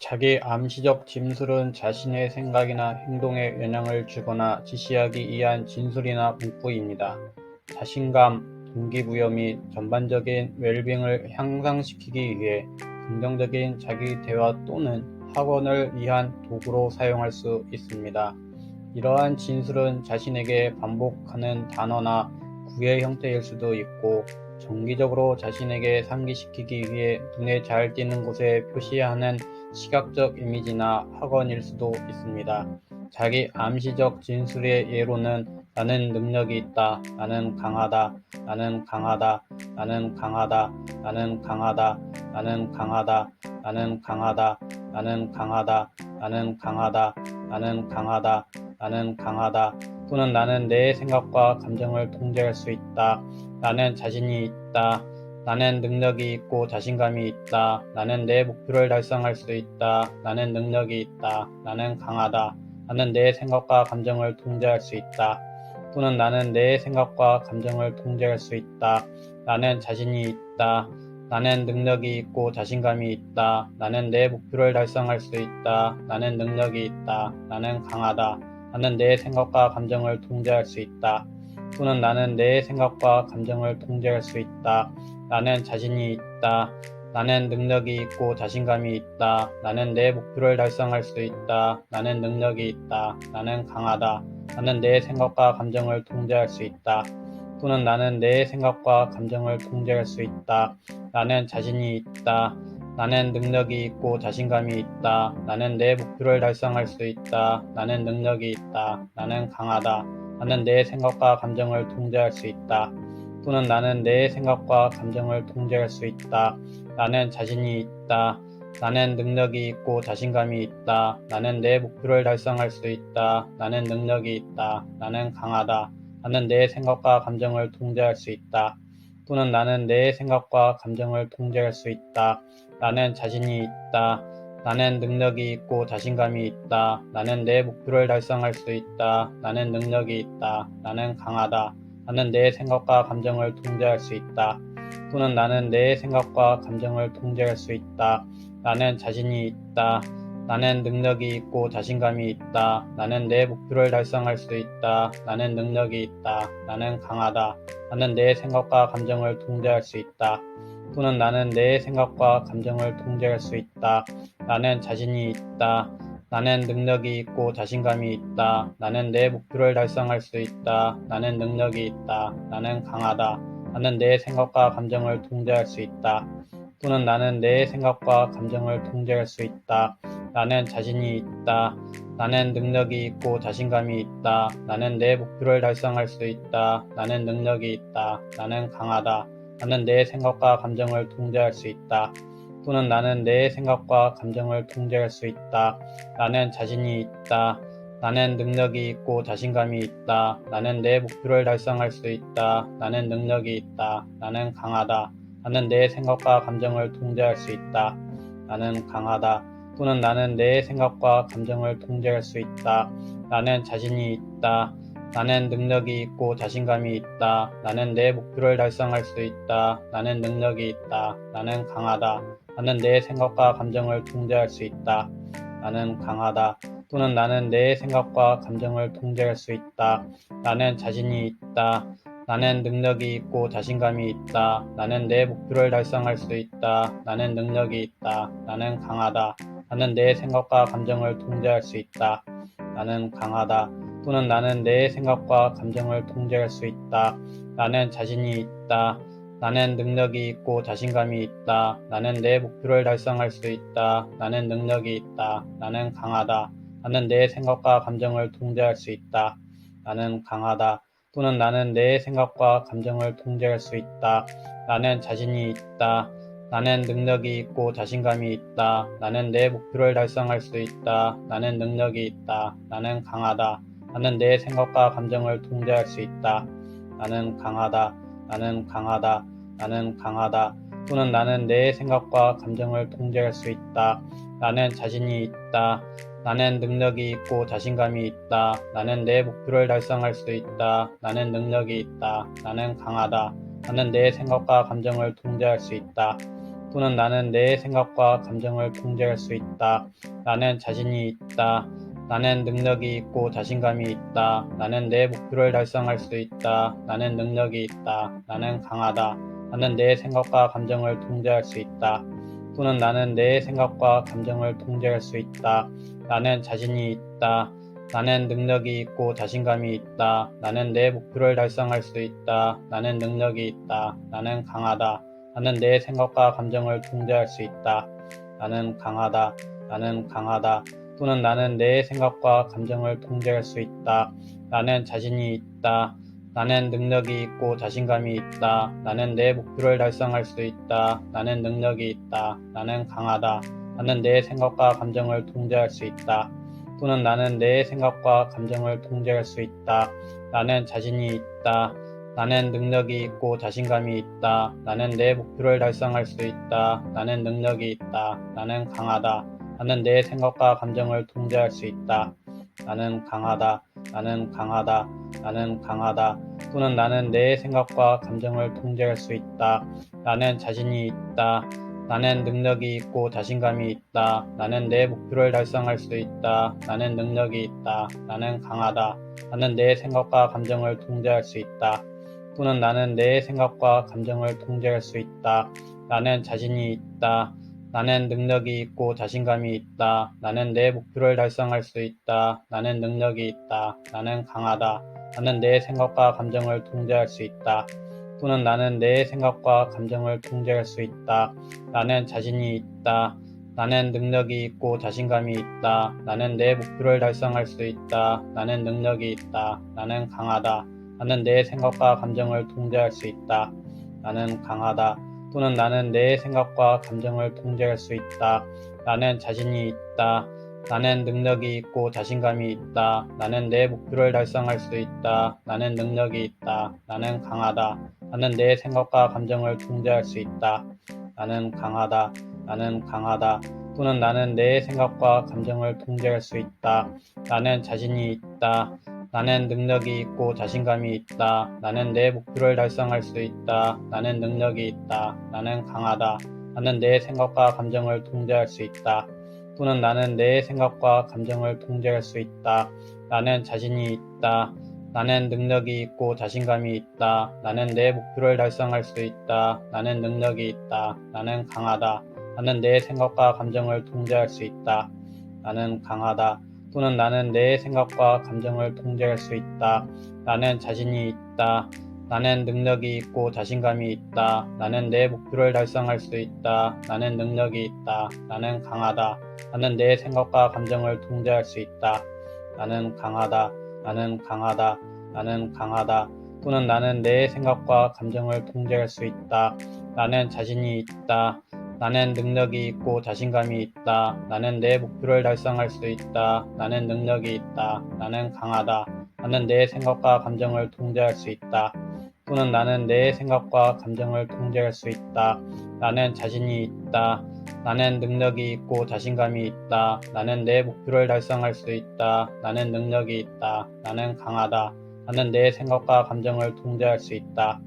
자기 암시적 진술은 자신의 생각이나 행동에 영향을 주거나 지시하기 위한 진술이나 문구입니다. 자신감, 동기부여 및 전반적인 웰빙을 향상시키기 위해 긍정적인 자기 대화 또는 학원을 위한 도구로 사용할 수 있습니다. 이러한 진술은 자신에게 반복하는 단어나 구의 형태일 수도 있고 정기적으로 자신에게 상기시키기 위해 눈에 잘 띄는 곳에 표시하는 시각적 이미지나 학원일 수도 있습니다. 자기 암시적 진술의 예로는 나는 능력이 있다. 나는 강하다. 나는 강하다. 나는 강하다. 나는 강하다. 나는 강하다. 나는 강하다. 나는 강하다. 나는 강하다. 나는 강하다. 나는 강하다. 또는 나는 내 생각과 감정을 통제할 수 있다. 나는 자신이 있다. 나는 능력이 있고 자신감이 있다. 나는 내 목표를 달성할 수 있다. 나는 능력이 있다. 나는 강하다. 나는 내 생각과 감정을 통제할 수 있다. 또는 나는 내 생각과 감정을 통제할 수 있다. 나는 자신이 있다. 나는 능력이 있고 자신감이 있다. 나는 내 목표를 달성할 수 있다. 나는 능력이 있다. 나는 강하다. 나는 내 생각과 감정을 통제할 수 있다. 또는 나는 내 생각과 감정을 통제할 수 있다. 나는 자신이 있다. 나는 능력이 있고 자신감이 있다. 나는 내 목표를 달성할 수 있다. 나는 능력이 있다. 나는 강하다. 나는 내 생각과 감정을 통제할 수 있다. 또는 나는 내 생각과 감정을 통제할 수 있다. 나는 자신이 있다. 나는 능력이 있고 자신감이 있다. 나는 내 목표를 달성할 수 있다. 나는 능력이 있다. 나는 강하다. 나는 내 생각과 감정을 통제할 수 있다. 또는 나는 내 생각과 감정을 통제할 수 있다. 나는 자신이 있다. 나는 능력이 있고 자신감이 있다. 나는 내 목표를 달성할 수 있다. 나는 능력이 있다. 나는 강하다. 나는 내 생각과 감정을 통제할 수 있다. 또는 나는 내 생각과 감정을 통제할 수 있다. 나는 자신이 있다. 나는 능력이 있고 자신감이 있다. 나는 내 목표를 달성할 수 있다. 나는 능력이 있다. 나는 강하다. 나는 내 생각과 감정을 통제할 수 있다. 또는 나는 내 생각과 감정을 통제할 수 있다. 나는 자신이 있다. 나는 능력이 있고 자신감이 있다. 나는 내 목표를 달성할 수 있다. 나는 능력이 있다. 나는 강하다. 나는 내 생각과 감정을 통제할 수 있다. 또는 나는 내 생각과 감정을 통제할 수 있다. 나는 자신이 있다. 나는 능력이 있고 자신감이 있다. 나는 내 목표를 달성할 수 있다. 나는 능력이 있다. 나는 강하다. 나는 내 생각과 감정을 통제할 수 있다. 또는 나는 내 생각과 감정을 통제할 수 있다. 나는 자신이 있다. 나는 능력이 있고 자신감이 있다. 나는 내 목표를 달성할 수 있다. 나는 능력이 있다. 나는 강하다. 나는 내 생각과 감정을 통제할 수 있다. 또는 나는 내 생각과 감정을 통제할 수 있다. 나는 자신이 있다. 나는 능력이 있고 자신감이 있다. 나는 내 목표를 달성할 수 있다. 나는 능력이 있다. 나는 강하다. 나는 내 생각과 감정을 통제할 수 있다. 나는 강하다. 또는 나는 내 생각과 감정을 통제할 수 있다. 나는 자신이 있다. 나는 능력이 있고 자신감이 있다. 나는 내 목표를 달성할 수 있다. 나는 능력이 있다. 나는 강하다. 나는 내 생각과 감정을 통제할 수 있다. 나는 강하다. 또는 나는 내 생각과 감정을 통제할 수 있다. 나는 자신이 있다. 나는 능력이 있고 자신감이 있다. 나는 내 목표를 달성할 수 있다. 나는 능력이 있다. 나는 강하다. 나는 내 생각과 감정을 통제할 수 있다. 나는 강하다. 또는 나는 내 생각과 감정을 통제할 수 있다. 나는 자신이 있다. 나는 능력이 있고 자신감이 있다. 나는 내 목표를 달성할 수 있다. 나는 능력이 있다. 나는 강하다. 나는 내 생각과 감정을 통제할 수 있다. 나는 강하다. 또는 나는 내 생각과 감정을 통제할 수 있다. 나는 자신이 있다. 나는 능력이 있고 자신감이 있다. 나는 내 목표를 달성할 수 있다. 나는 능력이 있다. 나는 강하다. 나는 내 생각과 감정을 통제할 수 있다. 나는 강하다. 나는 강하다. 나는 강하다. 또는 나는 내 생각과 감정을 통제할 수 있다. 나는 자신이 있다. 나는 능력이 있고 자신감이 있다. 나는 내 목표를 달성할 수 있다. 나는 능력이 있다. 나는 강하다. 나는 내 생각과 감정을 통제할 수 있다. 또는 나는 내 생각과 감정을 통제할 수 있다. 나는 자신이 있다. 나는 능력이 있고 자신감이 있다. 나는 내 목표를 달성할 수 있다. 나는 능력이 있다. 나는 강하다. 나는 내 생각과 감정을 통제할 수 있다. 또는 나는 내 생각과 감정을 통제할 수 있다. 나는 자신이 있다. 나는 능력이 있고 자신감이 있다. 나는 내 목표를 달성할 수 있다. 나는 능력이 있다. 나는 강하다. 나는 내 생각과 감정을 통제할 수 있다. 나는 강하다. 나는 강하다. 또는 나는 내 생각과 감정을 통제할 수 있다. 나는 자신이 있다. 나는 능력이 있고 자신감이 있다. 나는 내 목표를 달성할 수 있다. 나는 능력이 있다. 나는 강하다. 나는 내 생각과 감정을 통제할 수 있다. 또는 나는 내 생각과 감정을 통제할 수 있다. 나는 자신이 있다. 나는 능력이 있고 자신감이 있다. 나는 내 목표를 달성할 수 있다. 나는 능력이 있다. 나는 강하다. 나는 내 생각과 감정을 통제할 수 있다. 나는 강하다. 나는 강하다. 나는 강하다. 또는 나는 내 생각과 감정을 통제할 수 있다. 나는 자신이 있다. 나는 능력이 있고 자신감이 있다. 나는 내 목표를 달성할 수 있다. 나는 능력이 있다. 나는 강하다. 나는 내 생각과 감정을 통제할 수 있다. 또는 나는 내 생각과 감정을 통제할 수 있다. 나는 자신이 있다. 나는 능력이 있고 자신감이 있다. 나는 내 목표를 달성할 수 있다. 나는 능력이 있다. 나는 강하다. 나는 내 생각과 감정을 통제할 수 있다. 또는 나는 내 생각과 감정을 통제할 수 있다. 나는 자신이 있다. 나는 능력이 있고 자신감이 있다. 나는 내 목표를 달성할 수 있다. 나는 능력이 있다. 나는 강하다. 나는 내 생각과 감정을 통제할 수 있다. 나는 강하다. 또는 나는 내 생각과 감정을 통제할 수 있다. 나는 자신이 있다. 나는 능력이 있고 자신감이 있다. 나는 내 목표를 달성할 수 있다. 나는 능력이 있다. 나는 강하다. 나는 내 생각과 감정을 통제할 수 있다. 나는 강하다. 나는 강하다. 또는 나는 내 생각과 감정을 통제할 수 있다. 나는 자신이 있다. 나는 능력이 있고 자신감이 있다. 나는 내 목표를 달성할 수 있다. 나는 능력이 있다. 나는 강하다. 나는 내 생각과 감정을 통제할 수 있다. 또는 나는 내 생각과 감정을 통제할 수 있다. 나는 자신이 있다. 나는 능력이 있고 자신감이 있다. 나는 내 목표를 달성할 수 있다. 나는 능력이 있다. 나는 강하다. 나는 내 생각과 감정을 통제할 수 있다. 나는 강하다. 또는 나는 내 생각과 감정을 통제할 수 있다. 나는 자신이 있다. 나는 능력이 있고 자신감이 있다. 나는 내 목표를 달성할 수 있다. 나는 능력이 있다. 나는 강하다. 나는 내 생각과 감정을 통제할 수 있다. 나는 강하다. 나는 강하다. 나는 강하다. 또는 나는 내 생각과 감정을 통제할 수 있다. 나는 자신이 있다. 나는 능력이 있고 자신감이 있다. 나는 내 목표를 달성할 수 있다. 나는 능력이 있다. 나는 강하다. 나는 내 생각과 감정을 통제할 수 있다. 또는 나는 내 생각과 감정을 통제할 수 있다. 나는 자신이 있다. 나는 능력이 있고 자신감이 있다. 나는 내 목표를 달성할 수 있다. 나는 능력이 있다. 나는 강하다. 나는 내 생각과 감정을 통제할 수 있다.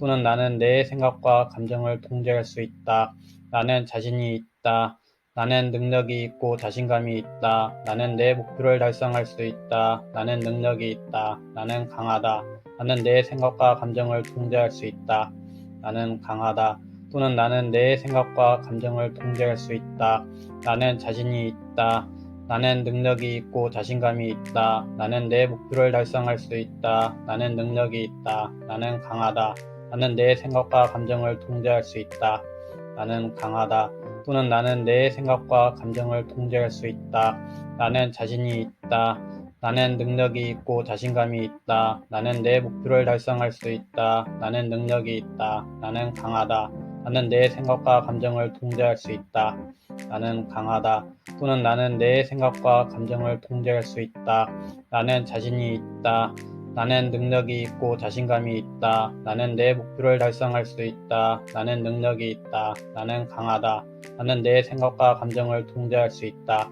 또는 나는 내 생각과 감정을 통제할 수 있다. 나는 자신이 있다. 나는 능력이 있고 자신감이 있다. 나는 내 목표를 달성할 수 있다. 나는 능력이 있다. 나는 강하다. 나는 내 생각과 감정을 통제할 수 있다. 나는 강하다. 또는 나는 내 생각과 감정을 통제할 수 있다. 나는 자신이 있다. 나는 능력이 있고 자신감이 있다. 나는 내 목표를 달성할 수 있다. 나는 능력이 있다. 나는 강하다. 나는 내 생각과 감정을 통제할 수 있다. 나는 강하다. 또는 나는 내 생각과 감정을 통제할 수 있다. 나는 자신이 있다. 나는 능력이 있고 자신감이 있다. 나는 내 목표를 달성할 수 있다. 나는 능력이 있다. 나는 강하다. 나는 내 생각과 감정을 통제할 수 있다. 나는 강하다. 또는 나는 내 생각과 감정을 통제할 수 있다. 나는 자신이 있다. 나는 능력이 있고 자신감이 있다. 나는 내 목표를 달성할 수 있다. 나는 능력이 있다. 나는 강하다. 나는 내 생각과 감정을 통제할 수 있다.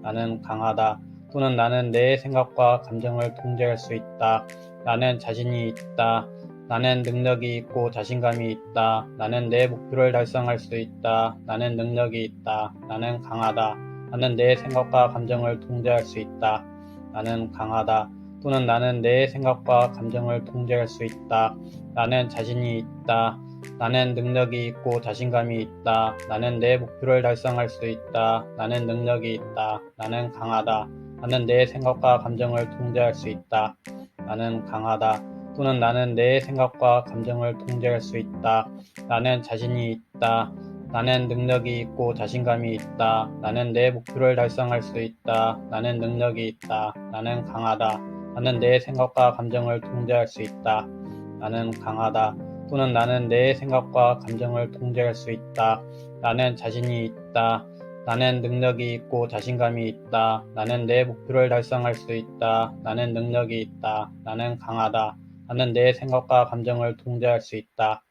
나는 강하다. 또는 나는 내 생각과 감정을 통제할 수 있다. 나는 자신이 있다. 나는 능력이 있고 자신감이 있다. 나는 내 목표를 달성할 수 있다. 나는 능력이 있다. 나는 강하다. 나는 내 생각과 감정을 통제할 수 있다. 나는 강하다. 또는 나는 내 생각과 감정을 통제할 수 있다. 나는 자신이 있다. 나는 능력이 있고 자신감이 있다. 나는 내 목표를 달성할 수 있다. 나는 능력이 있다. 나는 강하다. 나는 내 생각과 감정을 통제할 수 있다. 나는 강하다. 또는 나는 내 생각과 감정을 통제할 수 있다. 나는 자신이 있다. 나는 능력이 있고 자신감이 있다. 나는 내 목표를 달성할 수 있다. 나는 능력이 있다. 나는 강하다. 나는 내 생각과 감정을 통제할 수 있다. 나는 강하다. 또는 나는 내 생각과 감정을 통제할 수 있다. 나는 자신이 있다. 나는 능력이 있고 자신감이 있다. 나는 내 목표를 달성할 수 있다. 나는 능력이 있다. 나는 강하다. 나는 내 생각과 감정을 통제할 수 있다.